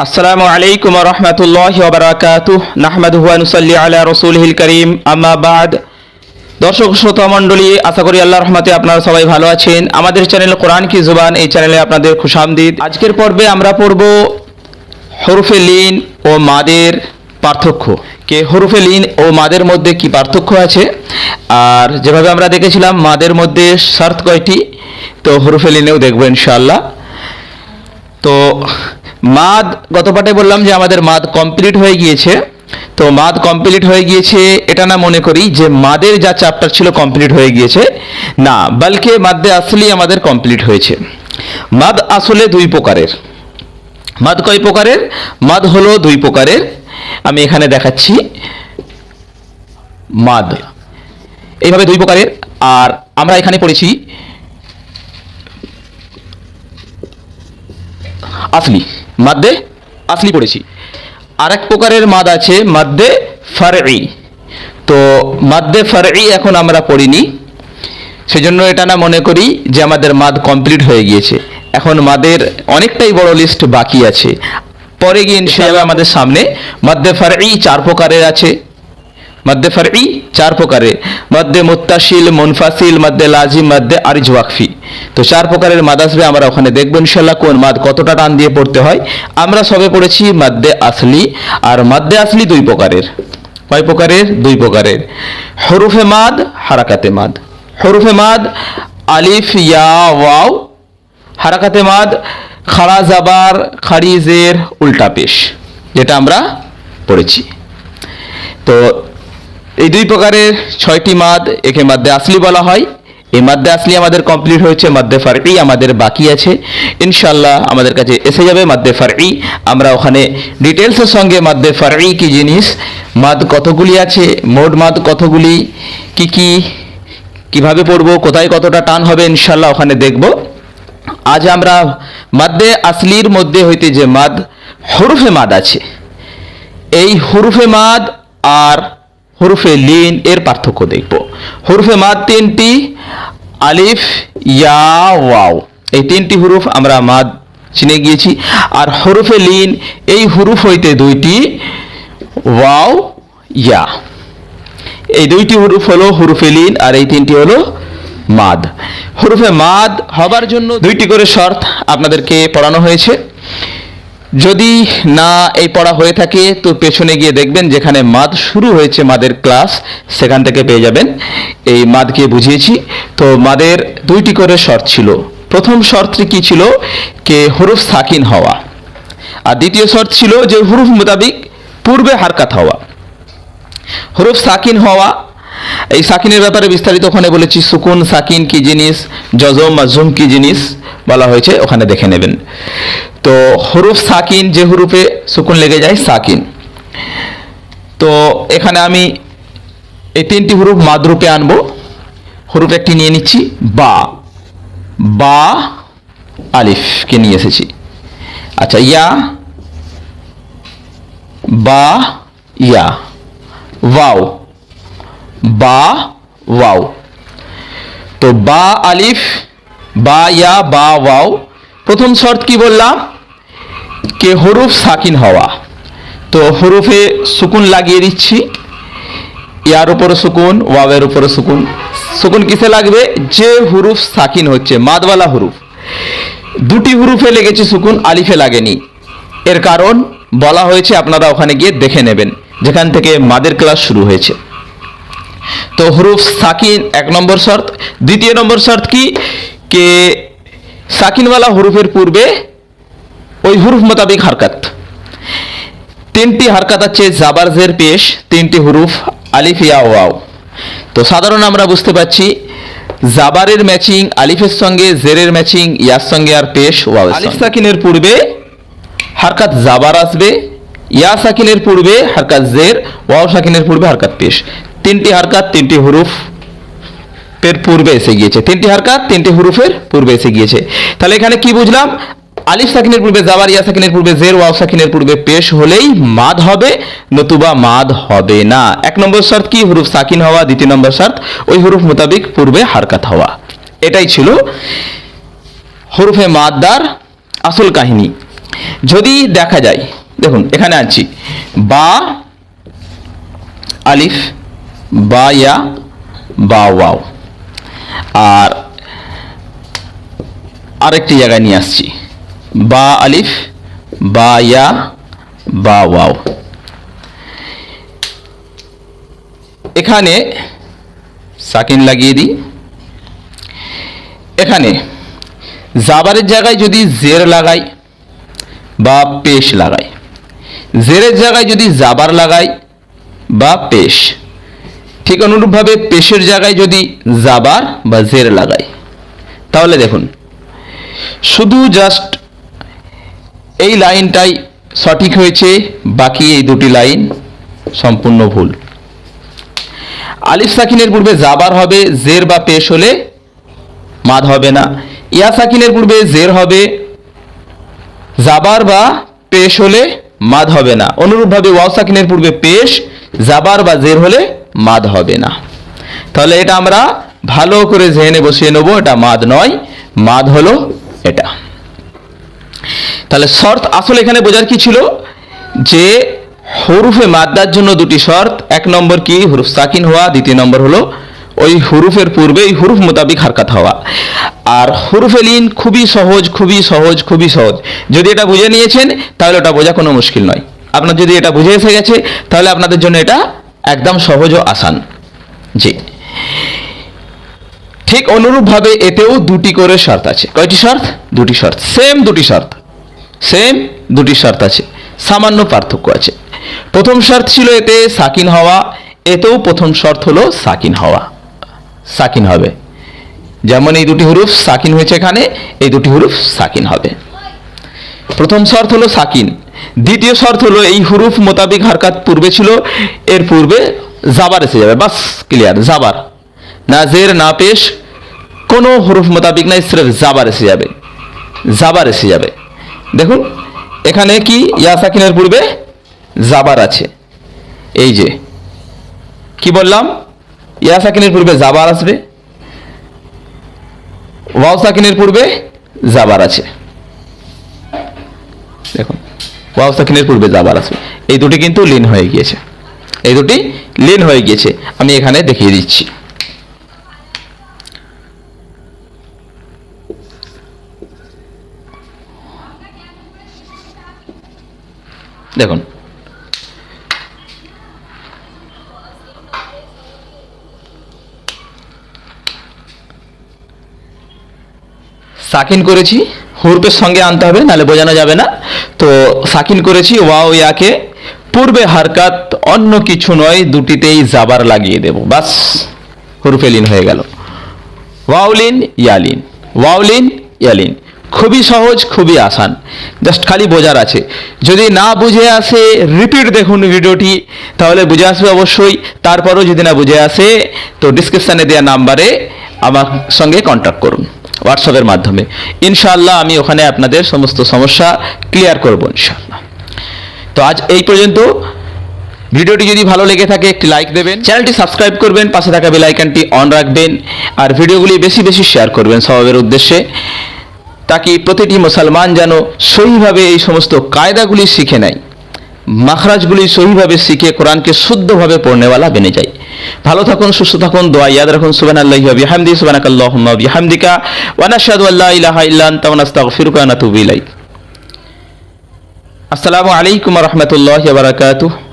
আসসালামু আলাইকুম রহমতুল্লাহ বারাকাতুহ। নাহমাদুহু ওয়া নুসাল্লি আলা রাসূলিহিল করিম। আম্মা দর্শক, শ্রোতা মণ্ডলী, আশা করি আল্লাহর রহমতে আপনারা সবাই ভালো আছেন। আমাদের চ্যানেল কোরআন কি জুবান, এই চ্যানেলে আপনাদের খুশামদিদ আজকের পর্বে আমরা পড়ব হরফে লিন ও মাদের পার্থক্য। কে হরফে লিন ও মাদের মধ্যে কি পার্থক্য আছে? আর যেভাবে আমরা দেখেছিলাম, মাদের মধ্যে শর্ত কয়টি? তো হরফে লিনেও দেখব ইনশাআল্লাহ। তো মাদ, গত পাঠে বললাম যে আমাদের মাদ কমপ্লিট হয়ে গিয়েছে। তো মাদ কমপ্লিট হয়ে গিয়েছে, এটা না মনে করি যে মাদের যা চ্যাপ্টার ছিল কমপ্লিট হয়ে গিয়েছে, না, বলকে মাদ্দে আসলেই আমাদের কমপ্লিট হয়েছে। মাদ আসলে দুই প্রকারের। মাদ কয় প্রকারের? মাদ হলো দুই প্রকারের। আমি এখানে দেখাচ্ছি। মাদ। এইভাবে দুই প্রকারের। আর আমরা এখানে পড়েছি আসলি। মাদ্দে আসলি পড়েছি। আরেক প্রকারের মাদ আছে মাদ্দে ফারই তো মাদ্দে ফারই এখন আমরা পড়িনি। সেজন্য এটা না মনে করি যে আমাদের মাদ কমপ্লিট হয়ে গিয়েছে। এখন মাদের অনেকটাই বড় লিস্ট বাকি আছে। পরে গিয়ে ইনশাআল্লাহ আমাদের সামনে মাদ্দে ফারই চার প্রকারের আছে। মধ্যে ফারই চার প্রকারের। মধ্যে মুত্তাশিল, মুনফাসিল মধ্যে লাজিম মধ্যে আরিজ ওয়াকফি। তো চার প্রকারের মাদ আসবে, আমরা ওখানে দেখব ইনশাল্লাহ কোন মাদ কতটা টান দিয়ে পড়তে হয়। আমরা সবে পড়েছি মধ্যে আসলি, আর মধ্যে আসলি দুই প্রকারের। কয় প্রকারের? দুই প্রকারের। হরুফে মাদ, হারাকাতে মাদ। হরুফে মাদ, আলিফ, ইয়া, ওয়াও। হারাকাতে মাদ, খাড়া জাবার, খারিজের উল্টা পেশ, যেটা আমরা পড়েছি। তো এই দুই প্রকারের ছয়টি মাদ একে মাদ্দে আসলি বলা হয়। এই মাদ্দে আসলি আমাদের কমপ্লিট হয়েছে, মাদ্দে ফারই আমাদের বাকি আছে। ইনশাল্লাহ আমাদের কাছে এসে যাবে মাদ্দে ফারই আমরা ওখানে ডিটেলসের সঙ্গে মাদ্দে ফারই কি জিনিস, মাদ কতগুলি আছে, মোট মাদ কতগুলি, কি কি, কীভাবে পড়ব, কোথায় কতটা টান হবে ইনশাল্লাহ ওখানে দেখব। আজ আমরা মাদ্দে আসলির মধ্যে হইতে যে মাদ, হরুফে মাদ আছে। এই হরুফে মাদ আর হরফে লিন এর পার্থক্য দেখব। হরফে মাদ তিনটি, আলিফ, ইয়া, ওয়াও। এই তিনটি হুরুফ আমরা মাদ চিনে গিয়েছি। আর হরফে লিন এই হুরুফ হইতে দুইটি, ওয়াও, ইয়া। এই দুইটি হুরুফ হলো হুরুফে লিন আর এই তিনটি হলো মাদ। হুরুফে মাদ হবার জন্য দুইটি করে শর্ত আপনাদেরকে পড়ানো হয়েছে। যদি না এই পড়া হয়ে থাকে, তো পেছনে গিয়ে দেখবেন যেখানে মাদ শুরু হয়েছে, মাদের ক্লাস, সেখান থেকে পেয়ে যাবেন। এই মাদকে বুঝিয়েছি। তো মাদের দুইটি করে শর্ত ছিল। প্রথম শর্তটি কি ছিল? কে হরুফ সাকিন হওয়া। আর দ্বিতীয় শর্ত ছিল যে হুরুফ মোতাবিক পূর্বে হারকাত হওয়া। হরুফ সাকিন হওয়া এই সাকিনের ব্যাপারে বিস্তারিত ওখানে বলেছি, সুকুন, সাকিন কি জিনিস, জজম মাজুম কি জিনিস বলা হয়েছে, ওখানে দেখে নেবেন। তো হরুফ সাকিন যে হুরুফে সুকুন লেগে যায়, সাকিন। তো এখানে আমি এই তিনটি হুরুফ মাদরূপে আনব। হুরুফ একটি নিয়ে নিচ্ছি, বা। বা আলিফকে নিয়ে এসেছি। আচ্ছা ইয়া। বা, ইয়া। ওয়াও। বা ওয়াও। তো বা আলিফ, বা ইয়া, বা ওয়াও। প্রথম শর্ত কি বললাম কে হরুফ সাকিন হওয়া। তো হরুফে সুকুন লাগিয়ে দিচ্ছি। ইয়ার উপরে সুকুন ওয়াবের উপরে সুকুন। সুকুন কিসে লাগবে? যে হুরুফ সাকিন হচ্ছে, মাদওয়ালা হুরুফ। দুটি হুরুফে লেগেছে সুকুন, আলিফে লাগেনি। এর কারণ বলা হয়েছে, আপনারা ওখানে গিয়ে দেখে নেবেন। যেখান থেকে মাদের ক্লাস শুরু হয়েছে। তো হুরুফ সাকিন এক নম্বর শর্ত। দ্বিতীয় নম্বর শর্ত কি? কে সাকিনওয়ালা হুরুফের পূর্বে ওই হুরুফ মোতাবিক হারকাত। তিনটি হারকাত আছে জাবার জের পেশ তিনটি হুরুফ আলিফ ইয়া ওয়াও তো সাধারণ আমরা বুঝতে পারছি জাবারের ম্যাচিং আলিফের সঙ্গে জেরের ম্যাচিং ইয়ার সঙ্গে আর পেশ ওয়াও আলিফ সাকিনের পূর্বে হারকাত জাবার আসবে ইয়া সাকিনের পূর্বে হারকাত জের ওয়াও সাকিনের পূর্বে হারকাত পেশ। তিনটি হারকাত, তিনটি হুরুফ এর পূর্বে এসে গিয়েছে। তিনটি হারকাত, তিনটি হুরুফের পূর্বে এসে গিয়েছে। তাহলে এখানে কি বুঝলাম? আলিফ সাকিনের পূর্বে জাবার ইয়া সাকিনের পূর্বে, জের, ওয়াও সাকিনের পূর্বে পেশ হলেই মাদ হবে, নতুবা মাদ হবে না। এক নম্বর শর্ত কি? হুরুফ সাকিন হওয়া। দ্বিতীয় নম্বর শর্ত, ওই হুরুফ মোতাবিক পূর্বে হারকাত হওয়া। এটাই ছিল হরুফে মাদ্দার আসল কাহিনী। যদি দেখা যায়, দেখুন, এখানে আছি বা, আলিফ বা ইয়া, বা ওয়াও। আর আরেকটি জায়গায় নিয়ে আসছি। বা আলিফ, বা ইয়া, বা ওয়াও। এখানে সাকিন লাগিয়ে দিই। এখানে জাবারের জায়গায় যদি জের লাগাই বা পেশ লাগাই। জেরের জায়গায় যদি জাবার লাগাই বা পেশ। ঠিক অনুরূপভাবে পেশের জায়গায় যদি জাবার বা জের লাগাই, তাহলে দেখুন, শুধু জাস্ট এই লাইনটাই সঠিক হয়েছে, বাকি এই দুটি লাইন সম্পূর্ণ ভুল। আলিফ সাকিনের পূর্বে জাবার হবে, জের বা পেশ হলে মাদ হবে না। ইয়া সাকিনের পূর্বে জের হবে, জাবার বা পেশ হলে মাদ হবে না। অনুরূপভাবে ওয়াও সাকিনের পূর্বে পেশ, জাবার বা জের হলে মাদ হবে না। তাহলে এটা আমরা ভালো করে জেনে বসিয়ে নেব, এটা মাদ নয়, মাদ হলো এটা। তাহলে শর্ত আসলে এখানে বোঝার কি ছিল? যে হরুফে মাদ্দার জন্য দুটি শর্ত, এক নম্বর কি? হুরুফ সাকিন হওয়া, দ্বিতীয় নম্বর হলো ওই হুরুফের পূর্বে এই হুরুফ মোতাবিক হারকাত হওয়া। আর হুরুফে লিন খুবই সহজ খুবই সহজ খুবই সহজ। যদি এটা বুঝে নিয়েছেন, তাহলে ওটা বোঝা কোনো মুশকিল নয়। আপনার যদি এটা বুঝে এসে গেছে, তাহলে আপনাদের জন্য এটা একদম সহজ ও আসান। জি। ঠিক অনুরূপভাবে এতেও দুটি করে শর্ত আছে। কয়টি শর্ত? দুটি শর্ত। সেম দুটি শর্ত। সেম দুটি শর্ত আছে। সামান্য পার্থক্য আছে। প্রথম শর্ত ছিল এতে সাকিন হওয়া। এতেও প্রথম শর্ত হলো সাকিন হওয়া। সাকিন হবে। যেমন এই দুটি হুরুফ সাকিন হয়েছে এখানে, এই দুটি হুরুফ সাকিন হবে। প্রথম শর্ত হলো সাকিন। দ্বিতীয় শর্ত হলো এই হুরুফ মোতাবিক হারকাত পূর্বে ছিল, এর পূর্বে জাবার এসে যাবে। বাস ক্লিয়ার জাবার। না জের, না পেশ, কোনো হুরুফ মোতাবিক নাই সিরেফ জাবার এসে যাবে। জাবার এসে যাবে। দেখুন, এখানে কি ইয়া সাকিনের পূর্বে? জাবার আছে। এই যে, কি বললাম? ইয়া সাকিনের পূর্বে জাবার আসবে। ওয়াও সাকিনের পূর্বে জাবার আছে। ওয়াও সাকিনের পূর্বে জাবার আসবে এই দুটি কিন্তু লিন হয়ে গিয়েছে। এই দুটি লিন হয়ে গিয়েছে। আমি এখানে দেখিয়ে দিচ্ছি। দেখুন। সাকিন করেছি। হুরপের সঙ্গে আনতে হবে, নাহলে বোঝানো যাবে না। তো সাকিন করেছি ওয়াও ইয়াকে পূর্বে হারকাত অন্য কিছু নয়, দুটিতেই জাবার লাগিয়ে দেব। বাস, হুরফে লিন হয়ে গেল। ওয়াউলিন ইয়ালিন। ওয়াউলিন ইয়ালিন। খুবই সহজ, খুবই আসান। জাস্ট খালি বোঝার আছে। যদি না বুঝে আসে, রিপিট দেখুন ভিডিওটি, তাহলে বুঝে আসবে অবশ্যই। তারপরও যদি না বুঝে আসে, তো ডিসক্রিপশানে দেওয়া নাম্বারে আমার সঙ্গে কন্ট্যাক্ট করুন। হোয়াটসঅ্যাপের মাধ্যমে। ইনশাআল্লাহ আমি ওখানে আপনাদের সমস্ত সমস্যা ক্লিয়ার করব ইনশাআল্লাহ। তো আজ এই পর্যন্ত। ভিডিওটি যদি ভালো লেগে থাকে, একটি লাইক দেবেন। চ্যানেলটি সাবস্ক্রাইব করবেন, পাশে থাকা বেল আইকনটি অন রাখবেন, আর ভিডিওগুলি বেশি বেশি শেয়ার করবেন স্বভাবের উদ্দেশ্যে, তাকে প্রতিটি মুসলমান যেন সহিভাবে এই সমস্ত কায়দাগুলি শিখে নেয়। মাখরাজগুলি সহিভাবে শিখে কোরআনকে শুদ্ধভাবে পড়নেওয়ালা বেনে যায়। ভালো থাকুন, সুস্থ থাকুন, দোয়া ইয়াদ রাখুন সুবান আল্লাহ বিহামদি সুবানাক আল্লাহুম্মা বিহামদিকা, ওয়া আল্লাহ আল্লা ইলাহা ইল্লা আনতা ওয়া নাস্তাগফিরুকা ওয়া আসসালামু আলাইকুম রাহমাতুল্লাহি বারাকাতুহু।